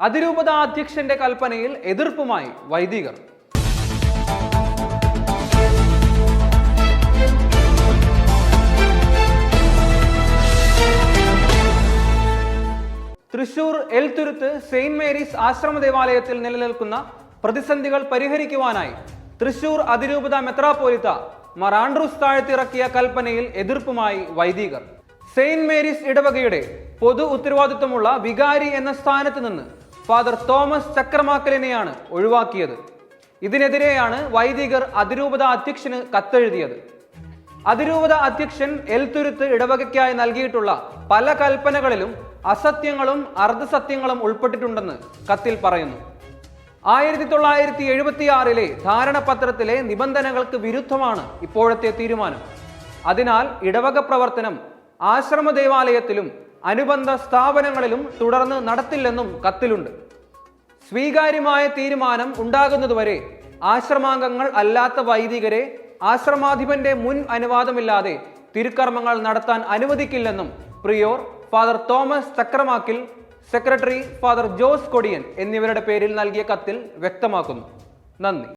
അതിരൂപത അധ്യക്ഷന്റെ കൽപ്പനയിൽ എതിർപ്പുമായി വൈദികർ. Thrissur Elthuruthu Saint Mary's ആശ്രമ ദേവാലയത്തിൽ നിലനിൽക്കുന്ന പ്രതിസന്ധികൾ പരിഹരിക്കുവാനായി തൃശൂർ അതിരൂപത മെത്രാപോലിത്ത മറാൻഡ്രൂസ് താഴ്ത്തിറക്കിയ കൽപ്പനയിൽ എതിർപ്പുമായി വൈദികർ. സെയിന്റ് മേരീസ് ഇടവകയുടെ പൊതു ഉത്തരവാദിത്വമുള്ള വികാരി എന്ന സ്ഥാനത്ത് നിന്ന് ഫാദർ തോമസ് ചക്രമാക്കലിനെയാണ് ഒഴിവാക്കിയത്. ഇതിനെതിരെയാണ് വൈദികർ അതിരൂപത അധ്യക്ഷന് കത്തെഴുതിയത്. അതിരൂപത അധ്യക്ഷൻ എൽത്തുരുത്ത് ഇടവകയ്ക്കായി നൽകിയിട്ടുള്ള പല കൽപ്പനകളിലും അസത്യങ്ങളും അർദ്ധസത്യങ്ങളും ഉൾപ്പെട്ടിട്ടുണ്ടെന്ന് കത്തിൽ പറയുന്നു. ആയിരത്തി തൊള്ളായിരത്തി എഴുപത്തിയാറിലെ ധാരണപത്രത്തിലെ നിബന്ധനകൾക്ക് വിരുദ്ധമാണ് ഇപ്പോഴത്തെ തീരുമാനം. അതിനാൽ ഇടവക പ്രവർത്തനം ആശ്രമ ദേവാലയത്തിലും അനുബന്ധ സ്ഥാപനങ്ങളിലും തുടർന്ന് നടത്തില്ലെന്നും കത്തിലുണ്ട്. സ്വീകാര്യമായ തീരുമാനം ഉണ്ടാകുന്നതുവരെ ആശ്രമാംഗങ്ങൾ അല്ലാത്ത വൈദികരെ ആശ്രമാധിപന്റെ മുൻ അനുവാദമില്ലാതെ തിരുക്കർമ്മങ്ങൾ നടത്താൻ അനുവദിക്കില്ലെന്നും prior father Thomas Chakramakkil secretary father Jose Kodiyan എന്നിവരുടെ പേരിൽ നൽകിയ കത്തിൽ വ്യക്തമാക്കുന്നു. നന്ദി.